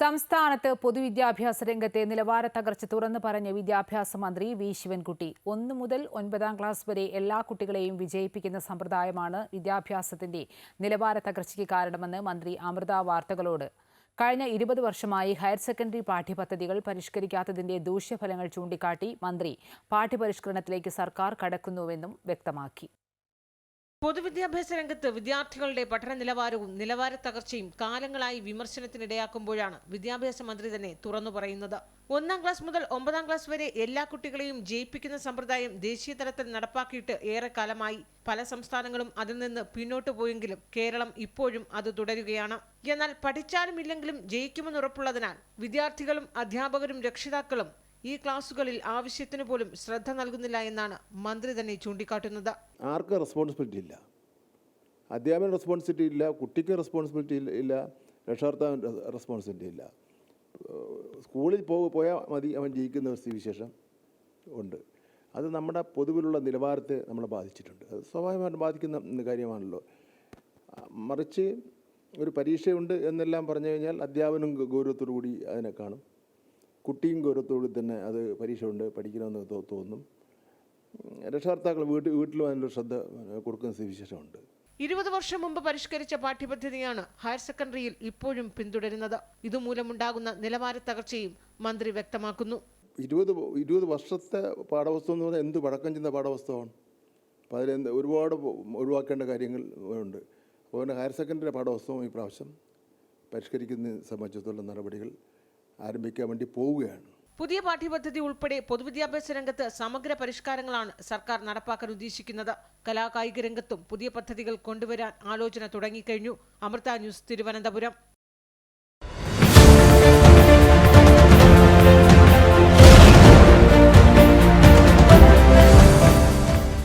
സംസ്ഥാനത്ത് പൊതുവിദ്യാഭ്യാസ രംഗത്തെ നിലവാര തകർച്ച തുറന്നു പറഞ്ഞ വിദ്യാഭ്യാസ മന്ത്രി വി ശിവൻകുട്ടി ഒന്നു മുതൽ ഒൻപതാം ക്ലാസ് വരെ എല്ലാ കുട്ടികളെയും വിജയിപ്പിക്കുന്ന സമ്പ്രദായമാണ് വിദ്യാഭ്യാസത്തിന്റെ നിലവാര തകർച്ചയ്ക്ക് കാരണമെന്ന് മന്ത്രി അമൃത വാർത്തകളോട്. കഴിഞ്ഞ ഇരുപത് വർഷമായി ഹയർ സെക്കൻഡറി പാഠ്യപദ്ധതികൾ പരിഷ്കരിക്കാത്തതിന്റെ ദൂഷ്യഫലങ്ങൾ ചൂണ്ടിക്കാട്ടി മന്ത്രി പാഠ്യപരിഷ്കരണത്തിലേക്ക് സർക്കാർ കടക്കുന്നുവെന്നും വ്യക്തമാക്കി. പൊതുവിദ്യാഭ്യാസ രംഗത്ത് വിദ്യാർത്ഥികളുടെ പഠന നിലവാരവും നിലവാര തകർച്ചയും കാലങ്ങളായി വിമർശനത്തിനിടയാക്കുമ്പോഴാണ് വിദ്യാഭ്യാസ മന്ത്രി തന്നെ തുറന്നു പറയുന്നത്. ഒന്നാം ക്ലാസ് മുതൽ ഒമ്പതാം ക്ലാസ് വരെ എല്ലാ കുട്ടികളെയും ജയിപ്പിക്കുന്ന സമ്പ്രദായം ദേശീയ തലത്തിൽ നടപ്പാക്കിയിട്ട് ഏറെക്കാലമായി. പല സംസ്ഥാനങ്ങളും അതിൽ നിന്ന് പിന്നോട്ടു പോയെങ്കിലും കേരളം ഇപ്പോഴും അത് തുടരുകയാണ്. എന്നാൽ പഠിച്ചാലും ഇല്ലെങ്കിലും ജയിക്കുമെന്നുറപ്പുള്ളതിനാൽ വിദ്യാർത്ഥികളും അധ്യാപകരും രക്ഷിതാക്കളും ഈ ക്ലാസുകളിൽ ആവശ്യത്തിന് പോലും ശ്രദ്ധ നൽകുന്നില്ല എന്നാണ് മന്ത്രി തന്നെ ചൂണ്ടിക്കാട്ടുന്നത്. ആർക്കും റെസ്പോൺസിബിലിറ്റി ഇല്ല. അധ്യാപന റെസ്പോൺസിബിലിറ്റി ഇല്ല കുട്ടിക്ക് റെസ്പോൺസിബിലിറ്റി ഇല്ല- ഇല്ല റെസ്പോൺസിബിലിറ്റി ഇല്ല. സ്കൂളിൽ പോയാൽ മതി അവൻ ജയിക്കുന്ന സ്ഥിതിവിശേഷം ഉണ്ട്. അത് നമ്മുടെ പൊതുവിലുള്ള നിലവാരത്തെ നമ്മളെ ബാധിച്ചിട്ടുണ്ട്. അത് സ്വാഭാവികമായിട്ടും ബാധിക്കുന്ന കാര്യമാണല്ലോ. മറിച്ച് ഒരു പരീക്ഷയുണ്ട് എന്നെല്ലാം പറഞ്ഞു കഴിഞ്ഞാൽ അധ്യാപനം ഗൗരവത്തോടു കൂടി അതിനെ കാണും. കുട്ടിയും ഗൗരവത്തോടു തന്നെ അത് പരീക്ഷ ഉണ്ട് പഠിക്കണമെന്ന് തോന്നുന്നു തോന്നും. രക്ഷകർത്താക്കൾ വീട്ടിൽ വീട്ടിലും അതിനുള്ള ശ്രദ്ധ കൊടുക്കുന്ന സ്ഥിതിവിശേഷമുണ്ട് ഇരുപത് വർഷം മുമ്പ് പരിഷ്കരിച്ച പാഠ്യപദ്ധതിയാണ് ഹയർ സെക്കൻഡറിയിൽ ഇപ്പോഴും പിന്തുടരുന്നത്. ഇതുമൂലമുണ്ടാകുന്ന നിലവാര തകർച്ചയും മന്ത്രി വ്യക്തമാക്കുന്നു. ഇരുപത് ഇരുപത് വർഷത്തെ പാഠവസ്തു എന്ന് പറഞ്ഞാൽ എന്ത് പഴക്കം ചെന്ന പാഠപുസ്തകമാണ് അപ്പോൾ അതിൽ ഒരുപാട് ഒഴിവാക്കേണ്ട കാര്യങ്ങൾ ഉണ്ട്. പിന്നെ ഹയർ സെക്കൻഡറി പാഠപുസ്തകം ഈ പ്രാവശ്യം പരിഷ്കരിക്കുന്നതിനെ സംബന്ധിച്ചിടത്തോളം നടപടികൾ ആരംഭിക്കാൻ വേണ്ടി പോവുകയാണ്. പുതിയ പാഠ്യപദ്ധതി ഉൾപ്പെടെ പൊതുവിദ്യാഭ്യാസ രംഗത്ത് സമഗ്ര പരിഷ്കാരങ്ങളാണ് സർക്കാർ നടപ്പാക്കാൻ ഉദ്ദേശിക്കുന്നത്. കലാകായിക രംഗത്തും പുതിയ പദ്ധതികൾ കൊണ്ടുവരാൻ ആലോചന തുടങ്ങിക്കഴിഞ്ഞു. അമൃത ന്യൂസ് തിരുവനന്തപുരം.